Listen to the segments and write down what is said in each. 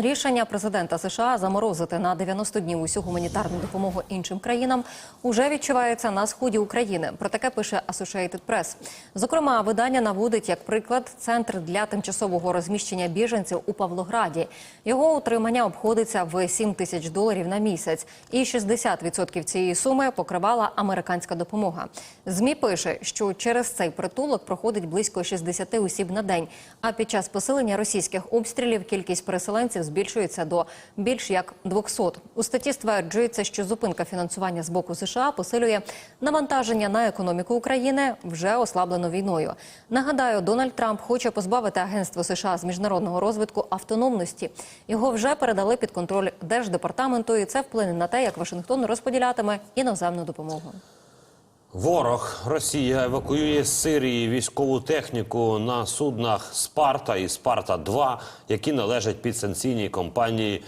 Рішення президента США заморозити на 90 днів усю гуманітарну допомогу іншим країнам уже відчувається на сході України. Про таке пише Associated Press. Зокрема, видання наводить як приклад центр для тимчасового розміщення біженців у Павлограді. Його утримання обходиться в 7 тисяч доларів на місяць, і 60% цієї суми покривала американська допомога. Змі пише, що через цей притулок проходить близько 60 осіб на день. А під час посилення російських обстрілів кількість переселенців збільшується до більш як 200. У статті стверджується, що зупинка фінансування з боку США посилює навантаження на економіку України, вже ослаблено війною. Нагадаю, Дональд Трамп хоче позбавити агентство США з міжнародного розвитку автономності. Його вже передали під контроль держдепартаменту, і це вплине на те, як Вашингтон розподілятиме іноземну допомогу. Ворог. Росія евакуює з Сирії військову техніку на суднах Спарта і Спарта 2 які належать під санкційній компанії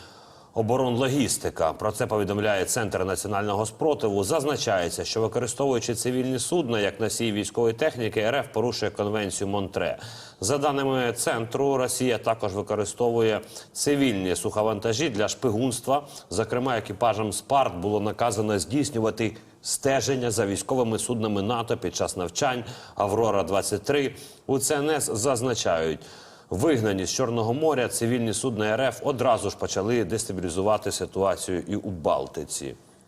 Оборонлогістика. Про це повідомляє Центр національного спротиву. Зазначається, що використовуючи цивільні судна як носій військової техніки, РФ порушує конвенцію Монтре. За даними центру, Росія також використовує цивільні суховантажі для шпигунства. Зокрема, екіпажам Спарт було наказано здійснювати стеження за військовими суднами НАТО під час навчань Аврора 23 У ЦНС зазначають. Вигнані з Чорного моря цивільні судна РФ одразу ж почали дестабілізувати ситуацію і у Балтиці.